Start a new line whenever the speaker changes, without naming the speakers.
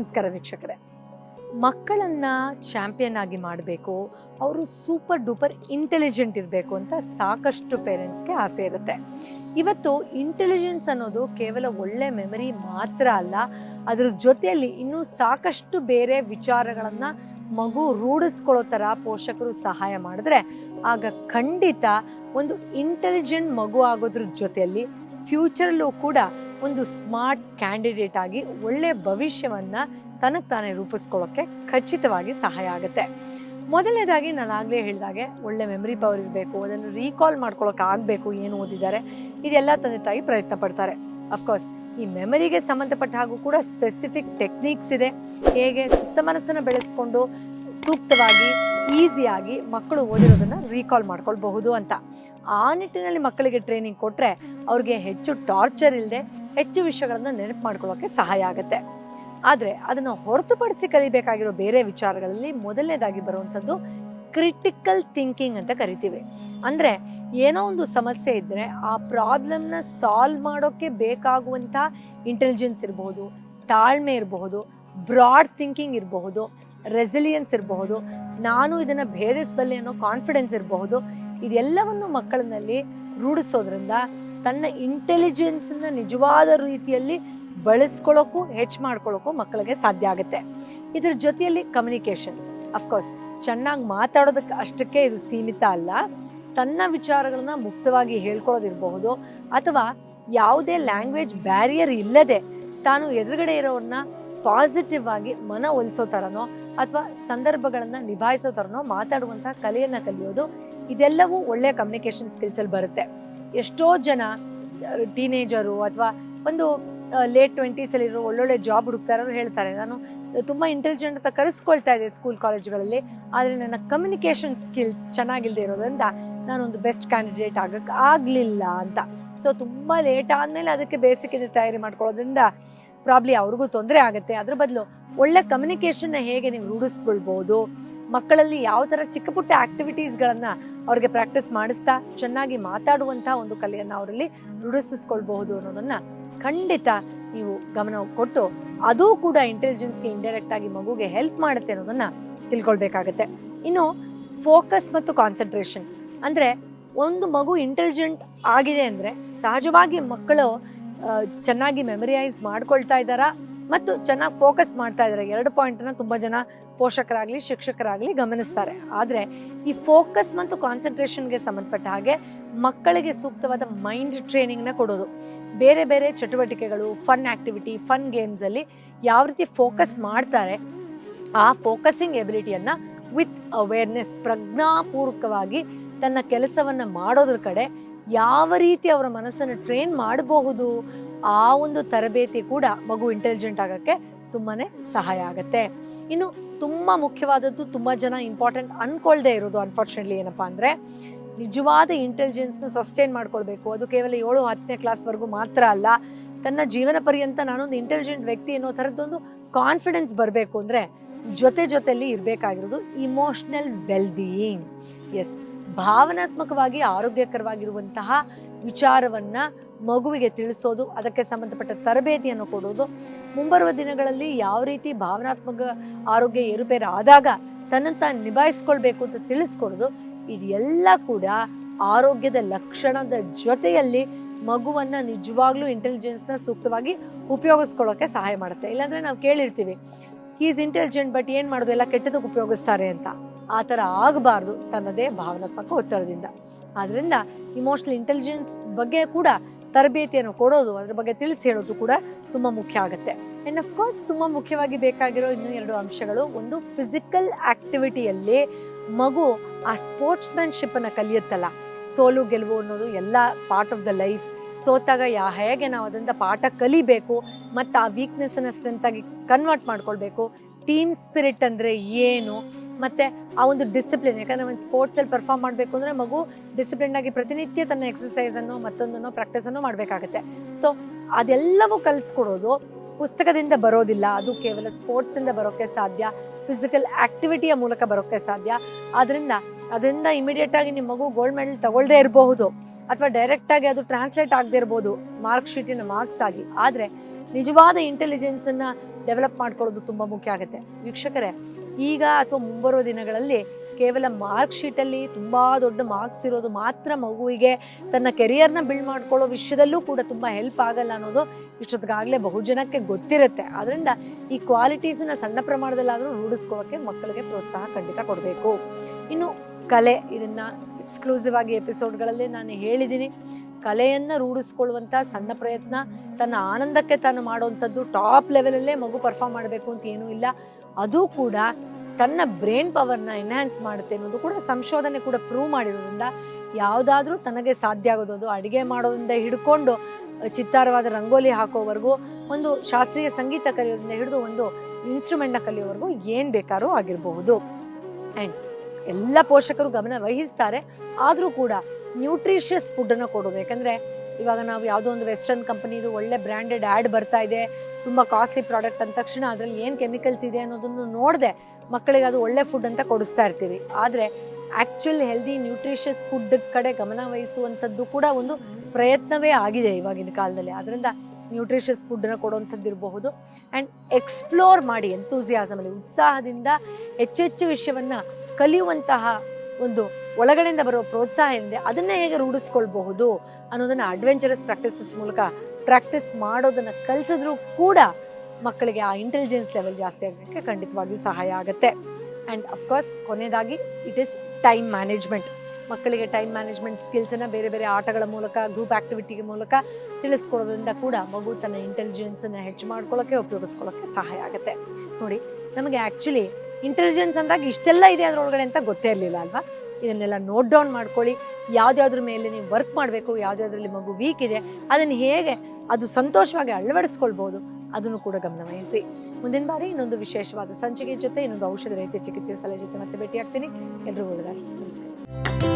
ನಮಸ್ಕಾರ ವೀಕ್ಷಕರೇ. ಮಕ್ಕಳನ್ನ ಚಾಂಪಿಯನ್ ಆಗಿ ಮಾಡಬೇಕು, ಅವರು ಸೂಪರ್ ಡೂಪರ್ ಇಂಟೆಲಿಜೆಂಟ್ ಇರಬೇಕು ಅಂತ ಸಾಕಷ್ಟು ಪೇರೆಂಟ್ಸ್ಗೆ ಆಸೆ ಇರುತ್ತೆ. ಇವತ್ತು ಇಂಟೆಲಿಜೆನ್ಸ್ ಅನ್ನೋದು ಕೇವಲ ಒಳ್ಳೆ ಮೆಮರಿ ಮಾತ್ರ ಅಲ್ಲ, ಅದ್ರ ಜೊತೆಯಲ್ಲಿ ಇನ್ನೂ ಸಾಕಷ್ಟು ಬೇರೆ ವಿಚಾರಗಳನ್ನು ಮಗು ರೂಢಿಸ್ಕೊಳ್ಳೋ ಥರ ಪೋಷಕರು ಸಹಾಯ ಮಾಡಿದ್ರೆ, ಆಗ ಖಂಡಿತ ಒಂದು ಇಂಟೆಲಿಜೆಂಟ್ ಮಗು ಆಗೋದ್ರ ಜೊತೆಯಲ್ಲಿ ಫ್ಯೂಚರಲ್ಲೂ ಕೂಡ ಒಂದು ಸ್ಮಾರ್ಟ್ ಕ್ಯಾಂಡಿಡೇಟ್ ಆಗಿ ಒಳ್ಳೆ ಭವಿಷ್ಯವನ್ನ ತನಗೆ ತಾನೇ ರೂಪಿಸ್ಕೊಳ್ಳೋಕ್ಕೆ ಖಚಿತವಾಗಿ ಸಹಾಯ ಆಗುತ್ತೆ. ಮೊದಲನೇದಾಗಿ ನಾನು ಆಗಲೇ ಹೇಳಿದಾಗೆ ಒಳ್ಳೆ ಮೆಮರಿ ಪವರ್ ಇರಬೇಕು, ಅದನ್ನು ರೀಕಾಲ್ ಮಾಡ್ಕೊಳ್ಳೋಕೆ ಆಗಬೇಕು ಏನು ಓದಿದ್ದಾರೆ, ಇದೆಲ್ಲ ತಂದೆ ತಾಯಿ ಪ್ರಯತ್ನ ಪಡ್ತಾರೆ. ಅಫ್ಕೋರ್ಸ್ ಈ ಮೆಮರಿಗೆ ಸಂಬಂಧಪಟ್ಟ ಹಾಗೂ ಕೂಡ ಸ್ಪೆಸಿಫಿಕ್ ಟೆಕ್ನಿಕ್ಸ್ ಇದೆ. ಹೇಗೆ ಸುತ್ತ ಮನಸ್ಸನ್ನು ಬೆಳೆಸ್ಕೊಂಡು ಸೂಕ್ತವಾಗಿ, ಈಸಿಯಾಗಿ ಮಕ್ಕಳು ಓದಿರೋದನ್ನು ರೀಕಾಲ್ ಮಾಡ್ಕೊಳ್ಬಹುದು ಅಂತ. ಆ ನಿಟ್ಟಿನಲ್ಲಿ ಮಕ್ಕಳಿಗೆ ಟ್ರೈನಿಂಗ್ ಕೊಟ್ಟರೆ ಅವ್ರಿಗೆ ಹೆಚ್ಚು ಟಾರ್ಚರ್ ಇಲ್ಲದೆ ಹೆಚ್ಚು ವಿಷಯಗಳನ್ನು ನೆನಪು ಮಾಡ್ಕೊಳ್ಳೋಕೆ ಸಹಾಯ ಆಗುತ್ತೆ. ಆದರೆ ಅದನ್ನು ಹೊರತುಪಡಿಸಿ ಕಲಿಬೇಕಾಗಿರೋ ಬೇರೆ ವಿಚಾರಗಳಲ್ಲಿ ಮೊದಲನೇದಾಗಿ ಬರುವಂಥದ್ದು ಕ್ರಿಟಿಕಲ್ ಥಿಂಕಿಂಗ್ ಅಂತ ಕರಿತೀವಿ. ಅಂದರೆ ಏನೋ ಒಂದು ಸಮಸ್ಯೆ ಇದ್ದರೆ ಆ ಪ್ರಾಬ್ಲಮ್ನ ಸಾಲ್ವ್ ಮಾಡೋಕ್ಕೆ ಬೇಕಾಗುವಂಥ ಇಂಟೆಲಿಜೆನ್ಸ್ ಇರಬಹುದು, ತಾಳ್ಮೆ ಇರಬಹುದು ಬ್ರಾಡ್ ಥಿಂಕಿಂಗ್ ಇರಬಹುದು ರೆಸಿಲಿಯನ್ಸ್ ಇರಬಹುದು, ನಾನು ಇದನ್ನು ಭೇದಿಸಬಲ್ಲೆ ಅನ್ನೋ ಕಾನ್ಫಿಡೆನ್ಸ್ ಇರಬಹುದು, ಇದೆಲ್ಲವನ್ನು ಮಕ್ಕಳಿನಲ್ಲಿ ರೂಢಿಸೋದ್ರಿಂದ ತನ್ನ ಇಂಟೆಲಿಜೆನ್ಸನ್ನ ನಿಜವಾದ ರೀತಿಯಲ್ಲಿ ಬಳಸ್ಕೊಳ್ಳೋಕ್ಕೂ ಹೆಚ್ಚು ಮಾಡ್ಕೊಳ್ಳೋಕ್ಕೂ ಮಕ್ಕಳಿಗೆ ಸಾಧ್ಯ ಆಗುತ್ತೆ. ಇದ್ರ ಜೊತೆಯಲ್ಲಿ ಕಮ್ಯುನಿಕೇಷನ್ ಅಫ್ಕೋರ್ಸ್ ಚೆನ್ನಾಗಿ ಮಾತಾಡೋದಕ್ಕೆ ಅಷ್ಟಕ್ಕೆ ಇದು ಸೀಮಿತ ಅಲ್ಲ. ತನ್ನ ವಿಚಾರಗಳನ್ನ ಮುಕ್ತವಾಗಿ ಹೇಳ್ಕೊಳ್ಳೋದಿರಬಹುದು ಅಥವಾ ಯಾವುದೇ ಲ್ಯಾಂಗ್ವೇಜ್ ಬ್ಯಾರಿಯರ್ ಇಲ್ಲದೆ ತಾನು ಎದುರುಗಡೆ ಇರೋರನ್ನ ಪಾಸಿಟಿವ್ ಆಗಿ ಮನ ಒಲಿಸೋ ಥರನೋ ಅಥವಾ ಸಂದರ್ಭಗಳನ್ನು ನಿಭಾಯಿಸೋ ಥರನೋ ಮಾತಾಡುವಂಥ ಕಲೆಯನ್ನು ಕಲಿಯೋದು ಇದೆಲ್ಲವೂ ಒಳ್ಳೆಯ ಕಮ್ಯುನಿಕೇಷನ್ ಸ್ಕಿಲ್ಸಲ್ಲಿ ಬರುತ್ತೆ. ಎಷ್ಟೋ ಜನ ಟೀನೇಜರು ಅಥವಾ ಒಂದು ಲೇಟ್ ಟ್ವೆಂಟೀಸಲ್ಲಿರೋ ಒಳ್ಳೊಳ್ಳೆ ಜಾಬ್ ಹುಡುಕ್ತಾರೋ ಹೇಳ್ತಾರೆ. ನಾನು ತುಂಬ ಇಂಟೆಲಿಜೆಂಟ್ ಅಂತ ಕರೆಸ್ಕೊಳ್ತಾ ಇದ್ದೆ ಸ್ಕೂಲ್ ಕಾಲೇಜ್ಗಳಲ್ಲಿ ಆದರೆ ನನ್ನ ಕಮ್ಯುನಿಕೇಷನ್ ಸ್ಕಿಲ್ಸ್ ಚೆನ್ನಾಗಿಲ್ಲದೆ ಇರೋದ್ರಿಂದ ನಾನೊಂದು ಬೆಸ್ಟ್ ಕ್ಯಾಂಡಿಡೇಟ್ ಆಗಕ್ಕೆ ಆಗಲಿಲ್ಲ ಅಂತ. ಸೊ ತುಂಬ ಲೇಟ್ ಆದಮೇಲೆ ಅದಕ್ಕೆ ಬೇಸಿಕ್ ಇದು ತಯಾರಿ ಮಾಡ್ಕೊಳ್ಳೋದ್ರಿಂದ ಪ್ರಾಬ್ಲಿ ಅವ್ರಿಗೂ ತೊಂದರೆ ಆಗುತ್ತೆ. ಅದ್ರ ಬದಲು ಒಳ್ಳೆ ಕಮ್ಯುನಿಕೇಶನ್ ಹೇಗೆ ನೀವು ರೂಢಿಸ್ಕೊಳ್ಬಹುದು ಮಕ್ಕಳಲ್ಲಿ ಯಾವ ತರ ಚಿಕ್ಕ ಪುಟ್ಟ ಆಕ್ಟಿವಿಟೀಸ್ಗಳನ್ನು ಅವ್ರಿಗೆ ಪ್ರಾಕ್ಟೀಸ್ ಮಾಡಿಸ್ತಾ ಚೆನ್ನಾಗಿ ಮಾತಾಡುವಂತಹ ಒಂದು ಕಲೆಯನ್ನ ಅವರಲ್ಲಿ ರೂಢಿಸಿಸ್ಕೊಳ್ಬಹುದು ಅನ್ನೋದನ್ನ ಖಂಡಿತ ನೀವು ಗಮನ ಕೊಟ್ಟು ಅದು ಕೂಡ ಇಂಟೆಲಿಜೆನ್ಸ್ಗೆ ಇಂಡೈರೆಕ್ಟ್ ಆಗಿ ಮಗುಗೆ ಹೆಲ್ಪ್ ಮಾಡುತ್ತೆ ಅನ್ನೋದನ್ನ ತಿಳ್ಕೊಳ್ಬೇಕಾಗತ್ತೆ. ಇನ್ನು ಫೋಕಸ್ ಮತ್ತು ಕಾನ್ಸಂಟ್ರೇಷನ್ ಅಂದ್ರೆ ಒಂದು ಮಗು ಇಂಟೆಲಿಜೆಂಟ್ ಆಗಿದೆ ಅಂದ್ರೆ ಸಹಜವಾಗಿ ಮಕ್ಕಳು ಚೆನ್ನಾಗಿ ಮೆಮರಿಯೈಸ್ ಮಾಡ್ಕೊಳ್ತಾ ಇದ್ದಾರಾ? ಮತ್ತು ಚೆನ್ನಾಗಿ ಫೋಕಸ್ ಮಾಡ್ತಾ ಇದ್ದಾರೆ? ಎರಡು ಪಾಯಿಂಟನ್ನು ತುಂಬ ಜನ ಪೋಷಕರಾಗಲಿ, ಶಿಕ್ಷಕರಾಗಲಿ ಗಮನಿಸ್ತಾರೆ. ಆದರೆ ಈ ಫೋಕಸ್ ಮತ್ತು ಕಾನ್ಸಂಟ್ರೇಷನ್ಗೆ ಸಂಬಂಧಪಟ್ಟ ಹಾಗೆ ಮಕ್ಕಳಿಗೆ ಸೂಕ್ತವಾದ ಮೈಂಡ್ ಟ್ರೈನಿಂಗ್ನ ಕೊಡೋದು. ಬೇರೆ ಬೇರೆ ಚಟುವಟಿಕೆಗಳು ಫನ್ ಆ್ಯಕ್ಟಿವಿಟಿ ಫನ್ ಗೇಮ್ಸಲ್ಲಿ ಯಾವ ರೀತಿ ಫೋಕಸ್ ಮಾಡ್ತಾರೆ, ಆ ಫೋಕಸಿಂಗ್ ಎಬಿಲಿಟಿಯನ್ನು ವಿತ್ ಅವೇರ್ನೆಸ್ ಪ್ರಜ್ಞಾಪೂರ್ವಕವಾಗಿ ತನ್ನ ಕೆಲಸವನ್ನು ಮಾಡೋದ್ರ ಕಡೆ ಯಾವ ರೀತಿ ಅವರ ಮನಸ್ಸನ್ನು ಟ್ರೈನ್ ಮಾಡಬಹುದು ಆ ಒಂದು ತರಬೇತಿ ಕೂಡ ಮಗು ಇಂಟೆಲಿಜೆಂಟ್ ಆಗೋಕ್ಕೆ ತುಂಬಾ ಸಹಾಯ ಆಗುತ್ತೆ. ಇನ್ನು ತುಂಬ ಮುಖ್ಯವಾದದ್ದು ತುಂಬ ಜನ ಇಂಪಾರ್ಟೆಂಟ್ ಅನ್ಕೊಳ್ದೇ ಇರೋದು ಅನ್ಫಾರ್ಚುನೇಟ್ಲಿ ಏನಪ್ಪ ಅಂದರೆ ನಿಜವಾದ ಇಂಟೆಲಿಜೆನ್ಸ್ನ ಸಸ್ಟೈನ್ ಮಾಡ್ಕೊಳ್ಬೇಕು. ಅದು ಕೇವಲ ಏಳು, ಹತ್ತನೇ ಕ್ಲಾಸ್ವರೆಗೂ ಮಾತ್ರ ಅಲ್ಲ, ತನ್ನ ಜೀವನ ಪರ್ಯಂತ ನಾನೊಂದು ಇಂಟೆಲಿಜೆಂಟ್ ವ್ಯಕ್ತಿ ಅನ್ನೋ ಥರದ್ದೊಂದು ಕಾನ್ಫಿಡೆನ್ಸ್ ಬರಬೇಕು ಅಂದರೆ ಜೊತೆ ಜೊತೆಯಲ್ಲಿ ಇರಬೇಕಾಗಿರೋದು ಇಮೋಷ್ನಲ್ ವೆಲ್ ಬೀಯಿಂಗ್ ಎಸ್ ಭಾವನಾತ್ಮಕವಾಗಿ ಆರೋಗ್ಯಕರವಾಗಿರುವಂತಹ ವಿಚಾರವನ್ನ ಮಗುವಿಗೆ ತಿಳಿಸೋದು, ಅದಕ್ಕೆ ಸಂಬಂಧಪಟ್ಟ ತರಬೇತಿಯನ್ನು ಕೊಡೋದು. ಮುಂಬರುವ ದಿನಗಳಲ್ಲಿ ಯಾವ ರೀತಿ ಭಾವನಾತ್ಮಕ ಆರೋಗ್ಯ ಏರುಪೇರು ಆದಾಗ ತನ್ನಂತ ತಾನು ನಿಭಾಯಿಸ್ಕೊಳ್ಬೇಕು ಅಂತ ತಿಳಿಸ್ಕೊಡೋದು ಇದೆಲ್ಲ ಕೂಡ ಆರೋಗ್ಯದ ಲಕ್ಷಣದ ಜೊತೆಯಲ್ಲಿ ಮಗುವನ್ನ ನಿಜವಾಗ್ಲೂ ಇಂಟೆಲಿಜೆನ್ಸ್ನ ಸೂಕ್ತವಾಗಿ ಉಪಯೋಗಿಸ್ಕೊಳ್ಳೋಕೆ ಸಹಾಯ ಮಾಡುತ್ತೆ. ಇಲ್ಲಾಂದ್ರೆ ನಾವು ಕೇಳಿರ್ತೀವಿ ಈಸ್ ಇಂಟೆಲಿಜೆಂಟ್ ಬಟ್ ಏನು ಮಾಡೋದು? ಎಲ್ಲ ಕೆಟ್ಟದಕ್ಕೆ ಉಪಯೋಗಿಸ್ತಾರೆ ಅಂತ. ಆ ಥರ ಆಗಬಾರ್ದು ತನ್ನದೇ ಭಾವನಾತ್ಮಕ ಒತ್ತಡದಿಂದ. ಆದ್ದರಿಂದ ಇಮೋಷನಲ್ ಇಂಟೆಲಿಜೆನ್ಸ್ ಬಗ್ಗೆ ಕೂಡ ತರಬೇತಿಯನ್ನು ಕೊಡೋದು, ಅದ್ರ ಬಗ್ಗೆ ತಿಳಿಸಿ ಹೇಳೋದು ಕೂಡ ತುಂಬ ಮುಖ್ಯ ಆಗುತ್ತೆ. ಆ್ಯಂಡ್ ಅಫ್ಕೋರ್ಸ್ ತುಂಬ ಮುಖ್ಯವಾಗಿ ಬೇಕಾಗಿರೋ ಇನ್ನೂ ಎರಡು ಅಂಶಗಳು. ಒಂದು ಫಿಸಿಕಲ್ ಆ್ಯಕ್ಟಿವಿಟಿಯಲ್ಲಿ ಮಗು ಆ ಸ್ಪೋರ್ಟ್ಸ್ಮ್ಯಾನ್ಶಿಪ್ಪನ್ನು ಕಲಿಯುತ್ತಲ್ಲ. ಸೋಲು, ಗೆಲುವು ಅನ್ನೋದು ಎಲ್ಲ ಪಾರ್ಟ್ ಆಫ್ ದ ಲೈಫ್ ಸೋತಾಗ ಯಾ, ಹೇಗೆ ನಾವು ಅದರಿಂದ ಪಾಠ ಕಲಿಬೇಕು, ಮತ್ತು ಆ ವೀಕ್ನೆಸ್ಸನ್ನು ಸ್ಟ್ರೆಂತಾಗಿ ಕನ್ವರ್ಟ್ ಮಾಡ್ಕೊಳ್ಬೇಕು ಟೀಮ್ ಸ್ಪಿರಿಟ್ ಅಂದರೆ ಏನು ಮತ್ತು ಆ ಒಂದು ಡಿಸಿಪ್ಲಿನ್ ಯಾಕಂದ್ರೆ ಒಂದು ಸ್ಪೋರ್ಟ್ಸಲ್ಲಿ ಪರ್ಫಾರ್ಮ್ ಮಾಡಬೇಕು ಅಂದರೆ ಮಗು ಡಿಸಿಪ್ಲಿನ್ ಆಗಿ ಪ್ರತಿನಿತ್ಯ ತನ್ನ ಎಕ್ಸಸೈಸನ್ನು ಮತ್ತೊಂದನ್ನು ಪ್ರಾಕ್ಟೀಸನ್ನು ಮಾಡಬೇಕಾಗುತ್ತೆ. ಸೊ ಅದೆಲ್ಲವೂ ಕಲಿಸ್ಕೊಡೋದು ಪುಸ್ತಕದಿಂದ ಬರೋದಿಲ್ಲ. ಅದು ಕೇವಲ ಸ್ಪೋರ್ಟ್ಸಿಂದ ಬರೋಕ್ಕೆ ಸಾಧ್ಯ ಫಿಸಿಕಲ್ ಆಕ್ಟಿವಿಟಿಯ ಮೂಲಕ ಬರೋಕ್ಕೆ ಸಾಧ್ಯ. ಆದ್ದರಿಂದ ಅದರಿಂದ ಇಮಿಡಿಯೇಟ್ ಆಗಿ ನಿಮ್ಮ ಮಗು ಗೋಲ್ಡ್ ಮೆಡಲ್ ತಗೊಳ್ಳದೇ ಇರಬಹುದು. ಅಥವಾ ಡೈರೆಕ್ಟ್ ಆಗಿ ಅದು ಟ್ರಾನ್ಸ್ಲೇಟ್ ಆಗದೆ ಇರಬಹುದು ಮಾರ್ಕ್ ಶೀಟಿನ ಮಾರ್ಕ್ಸ್ ಆಗಿ. ಆದರೆ, ನಿಜವಾದ ಇಂಟೆಲಿಜೆನ್ಸನ್ನು ಡೆವಲಪ್ ಮಾಡ್ಕೊಳ್ಳೋದು ತುಂಬ ಮುಖ್ಯ ಆಗುತ್ತೆ. ವೀಕ್ಷಕರೇ, ಈಗ ಅಥವಾ ಮುಂಬರುವ ದಿನಗಳಲ್ಲಿ ಕೇವಲ ಮಾರ್ಕ್ ಶೀಟಲ್ಲಿ ತುಂಬ ದೊಡ್ಡ ಮಾರ್ಕ್ಸ್ ಇರೋದು ಮಾತ್ರ ಮಗುವಿಗೆ ತನ್ನ ಕೆರಿಯರ್ನ ಬಿಲ್ಡ್ ಮಾಡ್ಕೊಳ್ಳೋ ವಿಷಯದಲ್ಲೂ ಕೂಡ ತುಂಬ ಹೆಲ್ಪ್ ಆಗಲ್ಲ ಅನ್ನೋದು ಇಷ್ಟೊತ್ತಿಗಾಗಲೇ ಬಹುಜನಕ್ಕೆ ಗೊತ್ತಿರುತ್ತೆ. ಆದ್ದರಿಂದ ಈ ಕ್ವಾಲಿಟೀಸನ್ನ ಸಣ್ಣ ಪ್ರಮಾಣದಲ್ಲಾದರೂ ರೂಢಿಸ್ಕೊಳ್ಳೋಕ್ಕೆ ಮಕ್ಕಳಿಗೆ ಪ್ರೋತ್ಸಾಹ ಖಂಡಿತ ಕೊಡಬೇಕು. ಇನ್ನು ಕಲೆ, ಇದನ್ನು ಎಕ್ಸ್ಕ್ಲೂಸಿವ್ ಆಗಿ ಎಪಿಸೋಡ್ಗಳಲ್ಲಿ ನಾನು ಹೇಳಿದ್ದೀನಿ. ಕಲೆಯನ್ನು ರೂಢಿಸ್ಕೊಳ್ಳುವಂಥ ಸಣ್ಣ ಪ್ರಯತ್ನ, ತನ್ನ ಆನಂದಕ್ಕೆ ತಾನು ಮಾಡುವಂಥದ್ದು ಟಾಪ್ ಲೆವೆಲಲ್ಲೇ ಮಗು ಪರ್ಫಾರ್ಮ್ ಮಾಡಬೇಕು ಅಂತ ಏನೂ ಇಲ್ಲ. ಅದು ಕೂಡ ತನ್ನ ಬ್ರೈನ್ ಪವರ್ನ ಎನ್ಹ್ಯಾನ್ಸ್ ಮಾಡುತ್ತೆ ಅನ್ನೋದು ಕೂಡ ಸಂಶೋಧನೆ ಕೂಡ ಪ್ರೂವ್ ಮಾಡಿರೋದ್ರಿಂದ ಯಾವುದಾದ್ರೂ ತನಗೆ ಸಾಧ್ಯ ಆಗೋದು. ಅಡುಗೆ ಮಾಡೋದ್ರಿಂದ ಹಿಡ್ಕೊಂಡು, ಚಿತ್ತಾರವಾದ ರಂಗೋಲಿ ಹಾಕೋವರೆಗೂ, ಒಂದು ಶಾಸ್ತ್ರೀಯ ಸಂಗೀತ ಕಲಿಯೋದ್ರಿಂದ ಹಿಡಿದು ಒಂದು ಇನ್ಸ್ಟ್ರೂಮೆಂಟ್ನ ಕಲಿಯೋವರೆಗೂ ಏನು ಬೇಕಾದ್ರೂ ಆಗಿರಬಹುದು. ಆ್ಯಂಡ್ ಎಲ್ಲ ಪೋಷಕರು ಗಮನ ವಹಿಸ್ತಾರೆ. ಆದರೂ ಕೂಡ ನ್ಯೂಟ್ರಿಷಿಯಸ್ ಫುಡ್ಡನ್ನು ಕೊಡೋದು. ಯಾಕಂದರೆ ಇವಾಗ ನಾವು ಯಾವುದೋ ಒಂದು ವೆಸ್ಟರ್ನ್ ಕಂಪನಿದು ಒಳ್ಳೆ ಬ್ರ್ಯಾಂಡೆಡ್ ಆ್ಯಡ್ ಬರ್ತಾ ಇದೆ, ತುಂಬ ಕಾಸ್ಟ್ಲಿ ಪ್ರಾಡಕ್ಟ್ ಅಂದ ತಕ್ಷಣ ಅದರಲ್ಲಿ ಏನು ಕೆಮಿಕಲ್ಸ್ ಇದೆ ಅನ್ನೋದನ್ನು ನೋಡದೆ ಮಕ್ಕಳಿಗೆ ಅದು ಒಳ್ಳೆ ಫುಡ್ ಅಂತ ಕೊಡಿಸ್ತಾ ಇರ್ತೀವಿ. ಆದರೆ ಆ್ಯಕ್ಚುಲ್ ಹೆಲ್ದಿ ನ್ಯೂಟ್ರಿಷಿಯಸ್ ಫುಡ್ ಕಡೆ ಗಮನ ವಹಿಸುವಂಥದ್ದು ಕೂಡ ಒಂದು ಪ್ರಯತ್ನವೇ ಆಗಿದೆ ಇವಾಗಿನ ಕಾಲದಲ್ಲಿ. ಅದರಿಂದ ನ್ಯೂಟ್ರಿಷಿಯಸ್ ಫುಡ್ಡನ್ನು ಕೊಡುವಂಥದ್ದು ಇರಬಹುದು. ಆ್ಯಂಡ್ ಎಕ್ಸ್ಪ್ಲೋರ್ ಮಾಡಿ ಎಂತೂಸಿಯಾಸಮಲ್ಲಿ ಉತ್ಸಾಹದಿಂದ ಹೆಚ್ಚೆಚ್ಚು ವಿಷಯವನ್ನು ಕಲಿಯುವಂತಹ ಒಂದು ಒಳಗಡೆಯಿಂದ ಬರುವ ಪ್ರೋತ್ಸಾಹ ಏನಿದೆ ಅದನ್ನೇ ಹೇಗೆ ರೂಢಿಸ್ಕೊಳ್ಬಹುದು ಅನ್ನೋದನ್ನ ಅಡ್ವೆಂಚರಸ್ ಪ್ರಾಕ್ಟೀಸಸ್ ಮೂಲಕ ಪ್ರಾಕ್ಟೀಸ್ ಮಾಡೋದನ್ನ ಕಲಿಸಿದ್ರೂ ಕೂಡ ಮಕ್ಕಳಿಗೆ ಆ ಇಂಟೆಲಿಜೆನ್ಸ್ ಲೆವೆಲ್ ಜಾಸ್ತಿ ಆಗೋಕ್ಕೆ ಖಂಡಿತವಾಗಿಯೂ ಸಹಾಯ ಆಗುತ್ತೆ. ಆ್ಯಂಡ್ ಅಫ್ಕೋರ್ಸ್ ಕೊನೆಯದಾಗಿ ಇಟ್ ಈಸ್ ಟೈಮ್ ಮ್ಯಾನೇಜ್ಮೆಂಟ್ ಮಕ್ಕಳಿಗೆ ಟೈಮ್ ಮ್ಯಾನೇಜ್ಮೆಂಟ್ ಸ್ಕಿಲ್ಸನ್ನು ಬೇರೆ ಬೇರೆ ಆಟಗಳ ಮೂಲಕ ಗ್ರೂಪ್ ಆ್ಯಕ್ಟಿವಿಟಿಗೆ ಮೂಲಕ ತಿಳಿಸ್ಕೊಳ್ಳೋದ್ರಿಂದ ಕೂಡ ಮಗು ತನ್ನ ಇಂಟೆಲಿಜೆನ್ಸನ್ನು ಹೆಚ್ಚು ಮಾಡ್ಕೊಳ್ಳೋಕ್ಕೆ ಉಪಯೋಗಿಸ್ಕೊಳ್ಳೋಕ್ಕೆ ಸಹಾಯ ಆಗುತ್ತೆ. ನೋಡಿ, ನಮಗೆ ಆ್ಯಕ್ಚುಲಿ ಇಂಟೆಲಿಜೆನ್ಸ್ ಅಂದಾಗ ಇಷ್ಟೆಲ್ಲ ಇದೆ ಅದರೊಳಗಡೆ ಅಂತ ಗೊತ್ತೇ ಇರಲಿಲ್ಲ ಅಲ್ವಾ? ಇದನ್ನೆಲ್ಲ ನೋಟ್ ಡೌನ್ ಮಾಡ್ಕೊಳ್ಳಿ. ಯಾವುದ್ಯಾವ್ದ್ರ ಮೇಲೆ ನೀವು ವರ್ಕ್ ಮಾಡಬೇಕು, ಯಾವುದ್ಯಾವ್ದ್ರಲ್ಲಿ ಮಗು ವೀಕ್ ಇದೆ, ಅದನ್ನು ಹೇಗೆ ಅದು ಸಂತೋಷವಾಗಿ ಅಳವಡಿಸ್ಕೊಳ್ಬೋದು, ಅದನ್ನು ಕೂಡ ಗಮನವಹಿಸಿ ಮುಂದಿನ ಬಾರಿ ಇನ್ನೊಂದು ವಿಶೇಷವಾದ ಸಂಚಿಕೆ ಜೊತೆ, ಇನ್ನೊಂದು ಔಷಧ ರಹಿತ ಚಿಕಿತ್ಸೆ ಸಲಹೆ ಜೊತೆ ಮತ್ತೆ ಭೇಟಿಯಾಗ್ತೀನಿ. ಎಲ್ಲರೂ ಒಳ್ಳೆದಾಗಿ ನಮಸ್ಕಾರ.